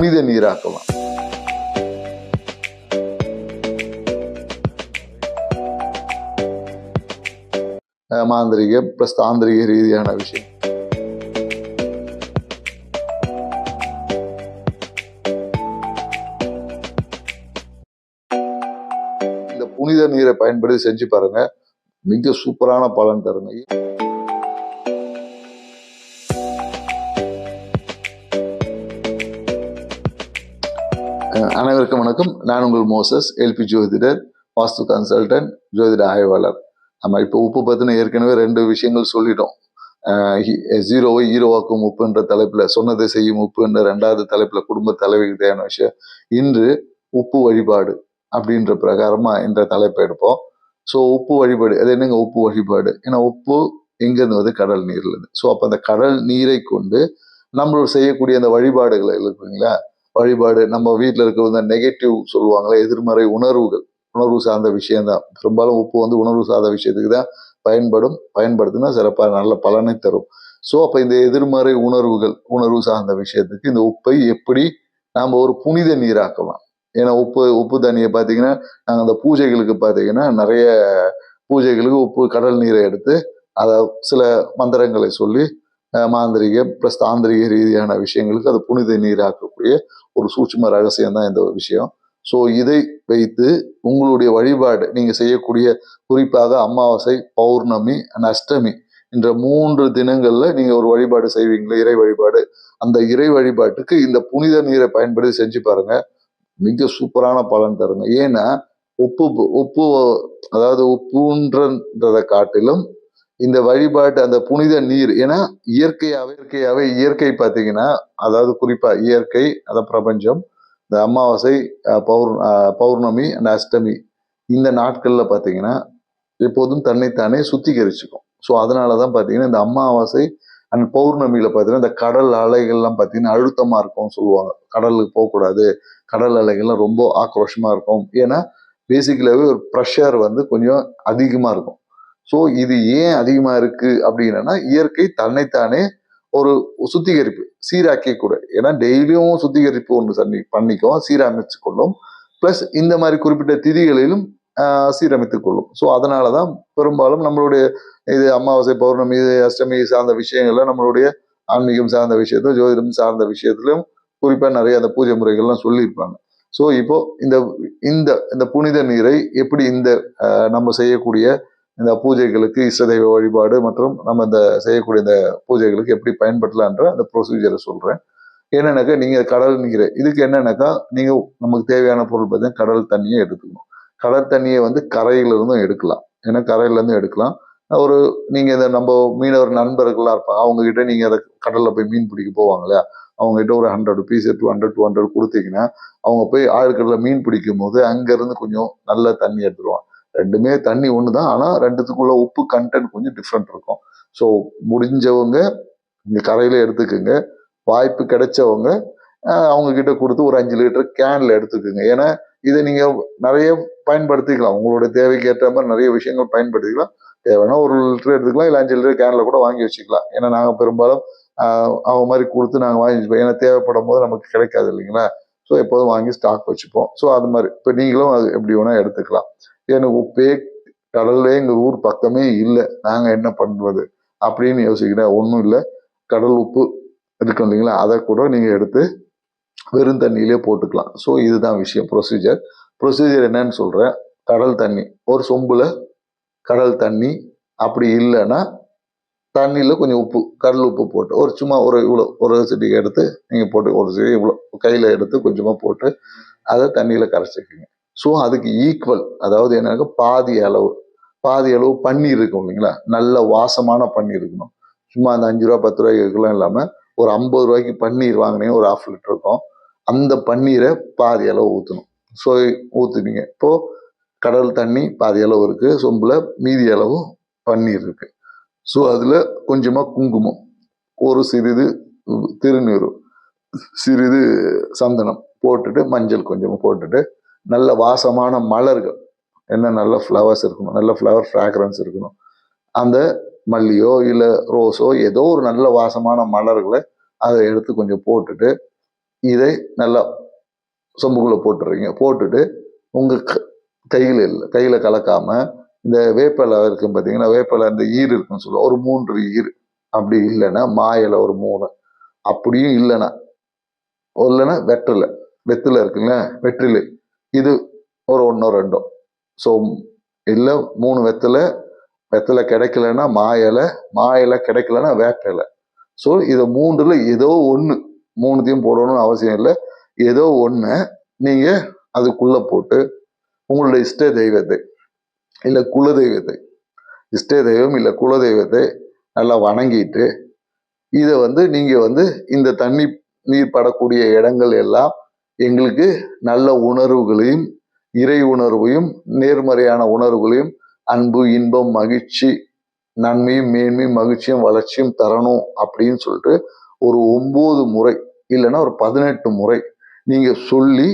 புனித நீராக்கலாம். மாந்திரிக ப்ளஸ் தாந்திரிக ரீதியான விஷயம். இந்த புனித நீரை பயன்படுத்தி செஞ்சு பாருங்க. மிக சூப்பரான பலன் தருங்க. அனைவருக்கும் வணக்கம். நான் உங்கள் மோசஸ் எல்பி ஜோதிடர் வாஸ்து கன்சல்டன்ட் ஜோதிட ஆய்வாளர். நம்ம இப்போ உப்பு பற்றின ஏற்கனவே ரெண்டு விஷயங்கள் சொல்லிட்டோம். ஜீரோவை ஹீரோவாக்கும் உப்புன்ற தலைப்பில் சொன்னதை செய்யும் உப்புன்ற ரெண்டாவது தலைப்பில் குடும்ப தலைவிக்கு தேவையான விஷயம். இன்று உப்பு வழிபாடு அப்படின்ற பிரகாரமாக இந்த தலைப்பை எடுப்போம். ஸோ உப்பு வழிபாடு அது என்னங்க உப்பு வழிபாடு? ஏன்னா உப்பு எங்கேருந்து வந்து கடல் நீர்லேருந்து ஸோ அப்போ அந்த கடல் நீரை கொண்டு நம்ம செய்யக்கூடிய அந்த வழிபாடுகள் இருக்குங்களா வழிபாடு நம்ம வீட்டில் இருக்கிற நெகட்டிவ் சொல்லுவாங்களே எதிர்மறை உணர்வுகள். உணர்வு சார்ந்த விஷயம்தான். பெரும்பாலும் உப்பு வந்து உணர்வு சார்ந்த விஷயத்துக்கு தான் பயன்படும் பயன்படுத்தினா சிறப்பாக நல்ல பலனை தரும். ஸோ அப்போ இந்த எதிர்மறை உணர்வுகள் உணர்வு சார்ந்த விஷயத்துக்கு இந்த உப்பை எப்படி நாம் ஒரு புனித நீராக்கலாம்? ஏன்னா உப்பு உப்பு தண்ணியை பார்த்தீங்கன்னா நாங்கள் அந்த பூஜைகளுக்கு பார்த்தீங்கன்னா நிறைய பூஜைகளுக்கு உப்பு கடல் நீரை எடுத்து அதை சில மந்திரங்களை சொல்லி மாந்திரிக ப்ளஸ் தாந்திரிக ரீதியான விஷயங்களுக்கு அது புனித நீராக்கக்கூடிய ஒரு சூட்சும ரகசியம் தான் இந்த விஷயம். ஸோ இதை வைத்து உங்களுடைய வழிபாடு நீங்கள் செய்யக்கூடிய குறிப்பாக அமாவாசை பௌர்ணமி அண்ட் அஷ்டமி என்ற மூன்று தினங்களில் நீங்கள் ஒரு வழிபாடு செய்வீங்களே இறை வழிபாடு. அந்த இறை வழிபாட்டுக்கு இந்த புனித நீரை பயன்படுத்தி செஞ்சு பாருங்க. மிக சூப்பரான பலன் தருங்க. ஏன்னா உப்பு உப்பு அதாவது உப்புன்றதை காட்டிலும் இந்த வழிபாட்டு அந்த புனித நீர் ஏன்னா இயற்கையாக இயற்கையாகவே இயற்கை பார்த்தீங்கன்னா அதாவது குறிப்பாக இயற்கை அந்த பிரபஞ்சம் இந்த அமாவாசை பௌர் பௌர்ணமி அந்த அஷ்டமி இந்த நாட்களில் பார்த்தீங்கன்னா எப்போதும் தன்னைத்தானே சுத்திகரிச்சுக்கும். ஸோ அதனால தான் பார்த்தீங்கன்னா இந்த அமாவாசை அண்ட் பௌர்ணமியில் பார்த்தீங்கன்னா இந்த கடல் அலைகள்லாம் பார்த்தீங்கன்னா அழுத்தமாக இருக்கும்னு சொல்லுவாங்க. கடலுக்கு போகக்கூடாது கடல் அலைகள்லாம் ரொம்ப ஆக்ரோஷமாக இருக்கும். ஏன்னா பேசிக்கலாகவே ஒரு ப்ரெஷர் வந்து கொஞ்சம் அதிகமாக இருக்கும். ஸோ இது ஏன் அதிகமாக இருக்கு அப்படின்னா இயற்கை தன்னைத்தானே ஒரு சுத்திகரிப்பு சீராக்கே கூட. ஏன்னா டெய்லியும் சுத்திகரிப்பு ஒன்று சன்னி பண்ணிக்கும் சீரமைச்சு கொள்ளும் ப்ளஸ் இந்த மாதிரி குறிப்பிட்ட திதிகளிலும் சீரமைத்து கொள்ளும் ஸோ அதனால தான் பெரும்பாலும் நம்மளுடைய இது அமாவாசை பௌர்ணமி இது அஷ்டமி சார்ந்த விஷயங்கள்ல நம்மளுடைய ஆன்மீகம் சார்ந்த விஷயத்துல ஜோதிடம் சார்ந்த விஷயத்திலும் குறிப்பாக நிறைய அந்த பூஜை முறைகள்லாம் சொல்லியிருப்பாங்க. ஸோ இப்போ இந்த இந்த இந்த புனித நீரை எப்படி இந்த நம்ம செய்யக்கூடிய இந்த பூஜைகளுக்கு இஷ்ட தெய்வ வழிபாடு மற்றும் நம்ம இந்த செய்யக்கூடிய இந்த பூஜைகளுக்கு எப்படி பயன்படுத்தலான்ற அந்த ப்ரொசீஜரை சொல்கிறேன் என்னன்னாக்கா நீங்கள் கடல் இதுக்கு என்னன்னாக்கா நீங்கள் நமக்கு தேவையான பொருள் பார்த்தீங்கன்னா கடல் தண்ணியை எடுத்துக்கணும். கடல் தண்ணியை வந்து கரையிலிருந்தும் எடுக்கலாம். ஏன்னா கரையிலேருந்து எடுக்கலாம். ஒரு நீங்கள் இந்த நம்ம மீனவர் நண்பர்கள்லாம் இருப்பாங்க அவங்கக்கிட்ட நீங்கள் அதை கடலில் போய் மீன் பிடிக்க போவாங்க இல்லையா? அவங்ககிட்ட ஒரு hundred rupees two hundred two hundred கொடுத்தீங்கன்னா அவங்க போய் ஆழ்கடலில் மீன் பிடிக்கும் போது அங்கேருந்து கொஞ்சம் நல்ல தண்ணி எடுத்துருவாங்க. ரெண்டுமே தண்ணி ஒன்று தான் ஆனால் ரெண்டுத்துக்குள்ள உப்பு கண்டென்ட் கொஞ்சம் டிஃப்ரெண்ட் இருக்கும். ஸோ முடிஞ்சவங்க இங்கே கரையில் எடுத்துக்கோங்க. வாய்ப்பு கிடைச்சவங்க அவங்கக்கிட்ட அவங்க கிட்ட கொடுத்து ஒரு அஞ்சு லிட்டர் கேனில் எடுத்துக்கோங்க. ஏன்னா இதை நீங்கள் நிறைய பயன்படுத்திக்கலாம். உங்களுடைய தேவைக்கு ஏற்ற மாதிரி நிறைய விஷயங்கள் பயன்படுத்திக்கலாம். தேவைன்னா ஒரு லிட்டர் எடுத்துக்கலாம். இல்லை அஞ்சு லிட்டர் கேனில் கூட வாங்கி வச்சுக்கலாம். ஏன்னா நாங்கள் பெரும்பாலும் அவங்க மாதிரி கொடுத்து நாங்கள் வாங்கி வச்சுப்போம். ஏன்னா தேவைப்படும் போது நமக்கு கிடைக்காது இல்லைங்களா? ஸோ எப்போதும் வாங்கி ஸ்டாக் வச்சுப்போம். ஸோ அது மாதிரி. இப்போ நீங்களும் அது எப்படி வேணால் எடுத்துக்கலாம். எனக்கு உப்பே கடல்லே எங்க ஊர் பக்கமே இல்லை. நாங்க என்ன பண்ணுறது அப்படின்னு யோசிக்கிறேன். ஒன்றும் இல்லை. கடல் உப்பு இருக்கும் இல்லைங்களா? அதை கூட நீங்க எடுத்து வெறும் தண்ணியிலே போட்டுக்கலாம். ஸோ இதுதான் விஷயம் ப்ரொசீஜர் ப்ரொசீஜர் என்னன்னு சொல்றேன். கடல் தண்ணி. ஒரு சொம்புல கடல் தண்ணி அப்படி இல்லைன்னா தண்ணியில் கொஞ்சம் உப்பு கடல் உப்பு போட்டு ஒரு சும்மா ஒரு இவ்வளோ ஒரு சிட்டிக்கு எடுத்து நீங்கள் போட்டு ஒரு சிட்டி இவ்வளோ கையில் எடுத்து கொஞ்சமாக போட்டு அதை தண்ணியில் கரைச்சிக்கிங்க. ஸோ அதுக்கு ஈக்குவல் அதாவது என்னன்னா பாதி அளவு. பாதி அளவு பன்னீர் இருக்கும் இல்லைங்களா? நல்ல வாசமான பன்னீர் இருக்கணும். சும்மா அந்த அஞ்சு ரூபா பத்து ரூபாய்க்குலாம் இல்லாமல் ஒரு ஐம்பது ரூபாய்க்கு பன்னீர் வாங்கினீங்க ஒரு ஆஃப் லிட்டர் இருக்கும். அந்த பன்னீரை பாதி அளவு ஊற்றணும் ஸோ ஊற்றுனீங்க இப்போ கடல் தண்ணி பாதி அளவு இருக்குது சொம்பில் மீதி அளவு பன்னீர் இருக்குது ஸோ அதில் கொஞ்சமாக குங்குமம். ஒரு சிறிது திருநீர் சிறிது சந்தனம் போட்டுட்டு மஞ்சள் கொஞ்சமாக போட்டுட்டு நல்ல வாசமான மலர்கள். என்ன நல்ல ஃப்ளவர்ஸ் இருக்கணும் நல்ல ஃப்ளவர் ஃப்ராக்ரன்ஸ் இருக்கணும். அந்த மல்லியோ இல்லை ரோஸோ ஏதோ ஒரு நல்ல வாசமான மலர்களை அதை எடுத்து கொஞ்சம் போட்டுட்டு இதை நல்லா சொம்புக்குள்ளே போட்டுறீங்க. போட்டுட்டு உங்கள் க கையில் இல்லை கையில் கலக்காமல் இந்த வேப்பிலை இருக்கும் பார்த்தீங்கன்னா வேப்பிலை அந்த ஈர் இருக்குன்னு சொல்லுவோம். ஒரு மூன்று ஈர் அப்படி இல்லைன்னா மாயில ஒரு மூணு. அப்படியும் இல்லைன்னா இல்லைன்னா வெற்றிலை. வெத்தில இருக்குங்களா வெற்றிலை. இது ஒரு ஒன்றோ ரெண்டோ. ஸோ இல்லை மூணு வெத்தலை வெத்தலை கிடைக்கலன்னா மா இலை மா இலை கிடைக்கலன்னா வேப்ப இலை. ஸோ இதை மூன்றில் ஏதோ ஒன்று மூணுத்தையும் போடணும்னு அவசியம் இல்லை. ஏதோ ஒன்று நீங்கள் அதுக்குள்ளே போட்டு உங்களுடைய இஷ்ட தெய்வத்தை இல்லை குல தெய்வத்தை இஷ்ட தெய்வம் இல்லை குல தெய்வத்தை நல்லா வணங்கிட்டு இதை வந்து நீங்கள் வந்து இந்த தண்ணி நீர் படக்கூடிய இடங்கள் எல்லாம் எங்களுக்கு நல்ல உணர்வுகளையும் இறை உணர்வையும் நேர்மறையான உணர்வுகளையும் அன்பு இன்பம் மகிழ்ச்சி நன்மையும் மேன்மையும் மகிழ்ச்சியும் வளர்ச்சியும் தரணும் அப்படின்னு சொல்லிட்டு ஒரு ஒம்பது முறை இல்லைன்னா ஒரு பதினெட்டு முறை நீங்கள் சொல்லி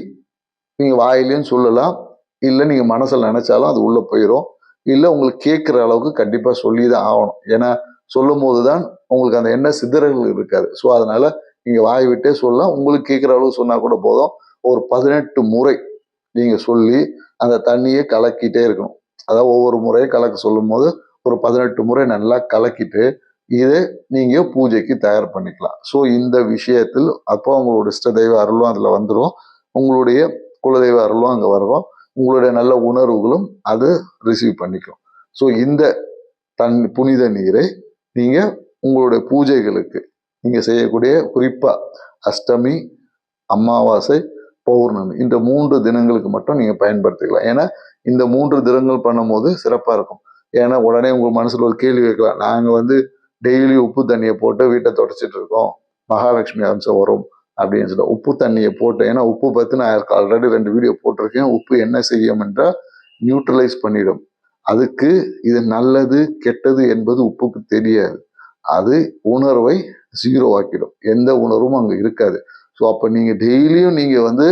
நீங்கள் வாயிலையும் சொல்லலாம். இல்லை நீங்கள் மனசில் நினச்சாலும் அது உள்ளே போயிடும் இல்லை உங்களுக்கு கேட்குற அளவுக்கு கண்டிப்பாக சொல்லி தான் ஆகணும். ஏன்னா சொல்லும் போது தான் உங்களுக்கு அந்த எண்ண சிதறல்கள் இருக்காது. ஸோ அதனால் நீங்கள் வாய் விட்டே சொல்லலாம் உங்களுக்கு கேட்குற அளவு சொன்னால் கூட போதும். ஒரு பதினெட்டு முறை நீங்கள் சொல்லி அந்த தண்ணியை கலக்கிட்டே இருக்கணும். அதாவது ஒவ்வொரு முறையும் கலக்க சொல்லும் போது ஒரு பதினெட்டு முறை நல்லா கலக்கிட்டு இதை நீங்கள் பூஜைக்கு தயார் பண்ணிக்கலாம். ஸோ இந்த விஷயத்தில் அப்போ உங்களோட இஷ்ட தெய்வ அருளும் அதில் வந்துடும் உங்களுடைய குலதெய்வ அருளும் அங்கே வரும். உங்களுடைய நல்ல உணர்வுகளும் அது ரிசீவ் பண்ணிக்கும். ஸோ இந்த தன் புனித நீரை நீங்கள் உங்களுடைய பூஜைகளுக்கு நீங்கள் செய்யக்கூடிய குறிப்பாக அஷ்டமி அமாவாசை பௌர்ணமி. இந்த மூன்று தினங்களுக்கு மட்டும் நீங்கள் பயன்படுத்திக்கலாம். ஏன்னா இந்த மூன்று தினங்கள் பண்ணும்போது சிறப்பாக இருக்கும். ஏன்னா உடனே உங்கள் மனசில் ஒரு கேள்வி வைக்கலாம் நாங்கள் வந்து டெய்லி உப்பு தண்ணியை போட்டு வீட்டை தொடச்சிட்டு இருக்கோம். மகாலட்சுமி அம்சம் வரும் அப்படின்னு சொல்லிட்டு உப்பு தண்ணியை போட்டு ஏன்னா உப்பு பற்றி நான் ஆல்ரெடி ரெண்டு வீடியோ போட்டிருக்கேன். உப்பு என்ன செய்யும் என்றால் நியூட்ரலைஸ் பண்ணிடும். அதுக்கு இது நல்லது கெட்டது என்பது உப்புக்கு தெரியாது. அது உணர்வை ஜீரோ ஆக்கிடும். எந்த உணர்வும் அங்கே இருக்காது. ஸோ அப்போ நீங்கள் டெய்லியும் நீங்கள் வந்து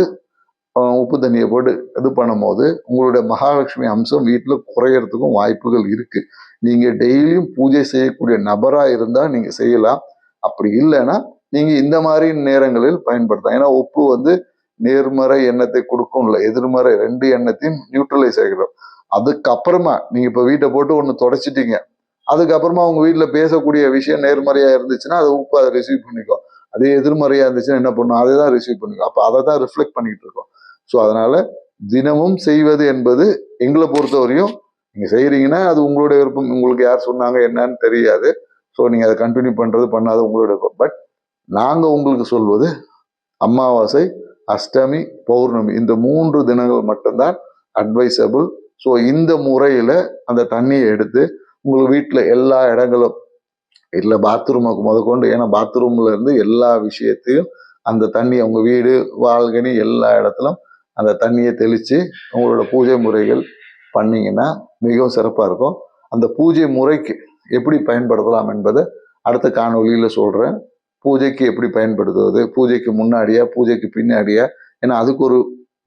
உப்பு தண்ணியை போட்டு இது பண்ணும்போது உங்களுடைய மகாலட்சுமி அம்சம் வீட்டில் குறையறதுக்கும் வாய்ப்புகள் இருக்குது நீங்கள் டெய்லியும் பூஜை செய்யக்கூடிய நபராக இருந்தால் நீங்கள் செய்யலாம். அப்படி இல்லைன்னா நீங்கள் இந்த மாதிரி நேரங்களில் பயன்படுத்தலாம். ஏன்னா உப்பு வந்து நேர்மறை எண்ணத்தை கொடுக்கும் இல்லை எதிர்மறை ரெண்டு எண்ணத்தையும் நியூட்ரலைஸ் ஆகிடும். அதுக்கப்புறமா நீங்கள் இப்போ வீட்டை போட்டு ஒன்று தொடச்சிட்டீங்க. அதுக்கப்புறமா உங்க வீட்டில் பேசக்கூடிய விஷயம் நேர்மறையா இருந்துச்சுன்னா அது உப்பு அதை ரிசீவ் பண்ணிக்கும் அதே எதிர்மறையா இருந்துச்சுன்னா என்ன பண்ணும்? அதை தான் ரிசீவ் பண்ணிக்கும் அப்போ அதை தான் ரிஃப்ளெக்ட் பண்ணிட்டு இருக்கோம். ஸோ அதனால தினமும் செய்வது என்பது எங்களை பொறுத்தவரையும் நீங்க செய்யறீங்கன்னா அது உங்களுடைய விருப்பம். உங்களுக்கு யார் சொன்னாங்க என்னன்னு தெரியாது. ஸோ நீங்க அதை கண்டினியூ பண்றது பண்ணாத உங்களுடைய விருப்பம். பட் நாங்கள் உங்களுக்கு சொல்வது அமாவாசை அஷ்டமி பௌர்ணமி இந்த மூன்று தினங்கள் மட்டும்தான் அட்வைசபிள் ஸோ இந்த முறையில் அந்த தண்ணியை எடுத்து உங்களுக்கு வீட்டில் எல்லா இடங்களும் இல்லை பாத்ரூமுக்கு முதற்கொண்டு ஏன்னா பாத்ரூம்ல இருந்து எல்லா விஷயத்தையும் அந்த தண்ணி உங்க வீடு வாழ்கனி எல்லா இடத்துலும் அந்த தண்ணியை தெளித்து உங்களோட பூஜை முறைகள் பண்ணிங்கன்னா மிகவும் சிறப்பாக இருக்கும். அந்த பூஜை முறைக்கு எப்படி பயன்படுத்தலாம் என்பதை அடுத்த காணொலியில் சொல்கிறேன் பூஜைக்கு எப்படி பயன்படுத்துவது பூஜைக்கு முன்னாடியா பூஜைக்கு பின்னாடியா ஏன்னா அதுக்கு ஒரு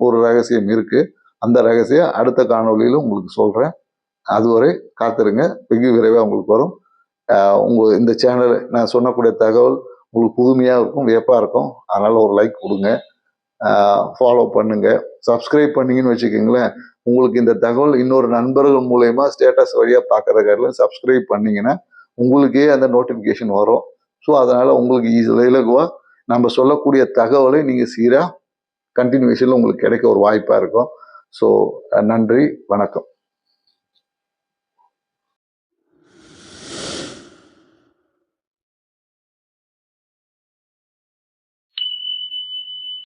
ஒரு ரகசியம் இருக்குது அந்த ரகசியம் அடுத்த காணொலியில் உங்களுக்கு சொல்கிறேன் அதுவரை காத்திருங்க. வெகு விரைவாக உங்களுக்கு வரும். உங்கள் இந்த சேனல் நான் சொன்னக்கூடிய தகவல் உங்களுக்கு புதுமையாக இருக்கும் வியப்பாக இருக்கும். அதனால் ஒரு லைக் கொடுங்க. ஃபாலோ பண்ணுங்கள் சப்ஸ்கிரைப் பண்ணீங்கன்னு வச்சுக்கோங்களேன் உங்களுக்கு இந்த தகவல் இன்னொரு நண்பர்கள் மூலயமா ஸ்டேட்டஸ் வழியாக பார்க்குற சப்ஸ்கிரைப் பண்ணிங்கன்னா உங்களுக்கே அந்த நோட்டிஃபிகேஷன் வரும். ஸோ அதனால் உங்களுக்கு ஈஸியில் இலகுவாக நம்ம சொல்லக்கூடிய தகவலை நீங்கள் சீராக கண்டினியூஷனில் உங்களுக்கு கிடைக்க ஒரு வாய்ப்பாக இருக்கும். ஸோ நன்றி வணக்கம்.